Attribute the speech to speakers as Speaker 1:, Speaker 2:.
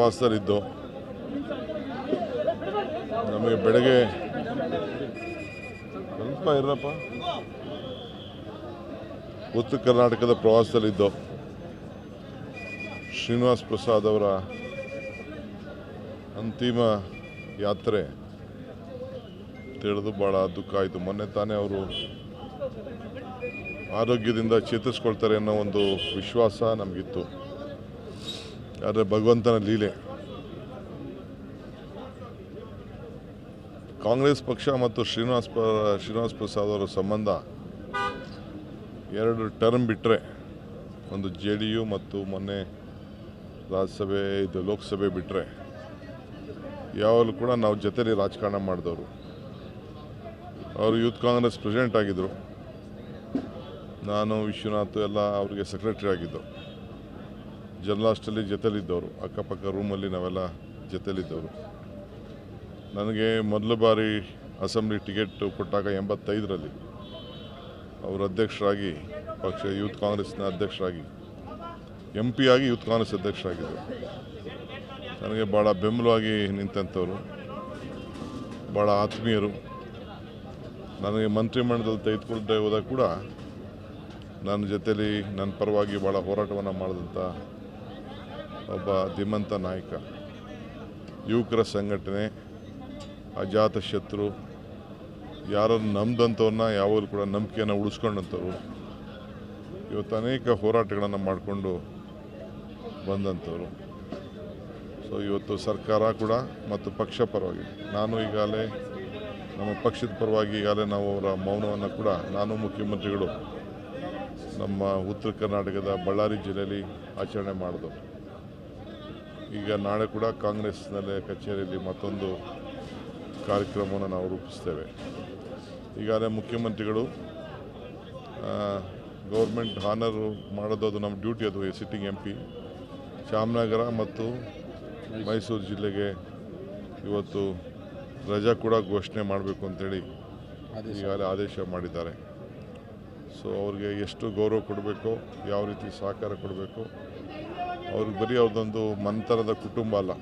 Speaker 1: ಪ್ರವಾಸದಲ್ಲಿದ್ದು ನಮಗೆ ಬೆಳಗ್ಗೆ ಸ್ವಲ್ಪ ಇರಪ್ಪ. ಉತ್ತರ ಕರ್ನಾಟಕದ ಪ್ರವಾಸದಲ್ಲಿದ್ದು ಶ್ರೀನಿವಾಸ್ ಪ್ರಸಾದ್ ಅವರ ಅಂತಿಮ ಯಾತ್ರೆ ತಿಳಿದು ಭಾಳ ದುಃಖ ಆಯಿತು. ಮೊನ್ನೆ ತಾನೇ ಅವರು ಆರೋಗ್ಯದಿಂದ ಚೇತರಿಸ್ಕೊಳ್ತಾರೆ ಅನ್ನೋ ಒಂದು ವಿಶ್ವಾಸ ನಮಗಿತ್ತು. ಆದರೆ ಭಗವಂತನ ಲೀಲೆ. ಕಾಂಗ್ರೆಸ್ ಪಕ್ಷ ಮತ್ತು ಶ್ರೀನಿವಾಸ್ ಪ, ಶ್ರೀನಿವಾಸ್ ಪ್ರಸಾದ್ ಅವರ ಸಂಬಂಧ ಎರಡು ಟರ್ಮ್ ಬಿಟ್ಟರೆ ಒಂದು ಜೆ ಡಿ ಯು ಮತ್ತು ಮೊನ್ನೆ ರಾಜ್ಯಸಭೆ, ಇದು ಲೋಕಸಭೆ ಬಿಟ್ಟರೆ ಯಾವಾಗಲೂ ಕೂಡ ನಾವು ಜೊತೆಲಿ ರಾಜಕಾರಣ ಮಾಡಿದವರು. ಅವರು ಯೂತ್ ಕಾಂಗ್ರೆಸ್ ಪ್ರೆಸಿಡೆಂಟ್ ಆಗಿದ್ದರು ನಾನು ವಿಶ್ವನಾಥ್ ಎಲ್ಲ ಅವರಿಗೆ ಸೆಕ್ರೆಟರಿ ಆಗಿದ್ದು. ಜರ್ನಲಾಸ್ಟಲ್ಲಿ ಜೊತೆಲಿದ್ದವರು, ಅಕ್ಕಪಕ್ಕ ರೂಮಲ್ಲಿ ನಾವೆಲ್ಲ ಜೊತೆಲಿದ್ದವರು. ನನಗೆ ಮೊದಲ ಬಾರಿ ಅಸೆಂಬ್ಲಿ ಟಿಕೆಟ್ ಕೊಟ್ಟಾಗ ಎಂಬತ್ತೈದರಲ್ಲಿ ಅವರು ಅಧ್ಯಕ್ಷರಾಗಿ, ಪಕ್ಷ ಯೂತ್ ಕಾಂಗ್ರೆಸ್ನ ಅಧ್ಯಕ್ಷರಾಗಿ ಎಂ ಪಿ ಆಗಿ ಯೂತ್ ಕಾಂಗ್ರೆಸ್ ಅಧ್ಯಕ್ಷರಾಗಿದ್ದರು. ನನಗೆ ಭಾಳ ಬೆಂಬಲವಾಗಿ ನಿಂತಂಥವ್ರು, ಭಾಳ ಆತ್ಮೀಯರು. ನನಗೆ ಮಂತ್ರಿಮಂಡಲದಲ್ಲಿ ತೆಗೆದುಕೊಳ್ತಾ ಹೋದಾಗ ಕೂಡ, ನನ್ನ ಜೊತೇಲಿ ನನ್ನ ಪರವಾಗಿ ಭಾಳ ಹೋರಾಟವನ್ನು ಮಾಡಿದಂಥ ಒಬ್ಬ ಧೀಮಂತ ನಾಯಕ, ಯುವಕರ ಸಂಘಟನೆ, ಅಜಾತ ಶತ್ರು, ಯಾರನ್ನು ನಂಬ್ದಂಥವ್ರನ್ನ ಯಾವಾಗಲೂ ಕೂಡ ನಂಬಿಕೆಯನ್ನು ಉಳಿಸ್ಕೊಂಡಂಥವ್ರು, ಇವತ್ತು ಅನೇಕ ಹೋರಾಟಗಳನ್ನು ಮಾಡಿಕೊಂಡು ಬಂದಂಥವ್ರು. ಸೊ ಇವತ್ತು ಸರ್ಕಾರ ಕೂಡ ಮತ್ತು ಪಕ್ಷ ಪರವಾಗಿ, ನಾನು ಈಗಾಗಲೇ ನಮ್ಮ ಪಕ್ಷದ ಪರವಾಗಿ ಈಗಾಗಲೇ ನಾವು ಅವರ ಮೌನವನ್ನು ಕೂಡ, ನಾನು ಮುಖ್ಯಮಂತ್ರಿಗಳು ನಮ್ಮ ಉತ್ತರ ಕರ್ನಾಟಕದ ಬಳ್ಳಾರಿ ಜಿಲ್ಲೆಯಲ್ಲಿ ಆಚರಣೆ ಮಾಡಿದವು. ಈಗ ನಾಳೆ ಕೂಡ ಕಾಂಗ್ರೆಸ್ನಲ್ಲೇ ಕಚೇರಿಯಲ್ಲಿ ಮತ್ತೊಂದು ಕಾರ್ಯಕ್ರಮವನ್ನು ನಾವು ರೂಪಿಸ್ತೇವೆ. ಈಗಾಗಲೇ ಮುಖ್ಯಮಂತ್ರಿಗಳು ಗೌರ್ಮೆಂಟ್ ಹಾನರ್ ಮಾಡೋದು ಅದು ನಮ್ಮ ಡ್ಯೂಟಿ ಅದು ಸಿಟ್ಟಿಂಗ್ ಎಂ ಪಿ. ಚಾಮನಗರ ಮತ್ತು ಮೈಸೂರು ಜಿಲ್ಲೆಗೆ ಇವತ್ತು ರಜಾ ಕೂಡ ಘೋಷಣೆ ಮಾಡಬೇಕು ಅಂತೇಳಿ ಈಗಾಗಲೇ ಆದೇಶ ಮಾಡಿದ್ದಾರೆ. ಸೊ ಅವ್ರಿಗೆ ಎಷ್ಟು ಗೌರವ ಕೊಡಬೇಕು ಯಾವ ರೀತಿ ಸಹಕಾರ ಕೊಡಬೇಕು ಅವ್ರಿಗೆ ಬರೀ ಅವ್ರದ್ದೊಂದು ಮಂತರದ ಕುಟುಂಬ ಅಲ್ಲ.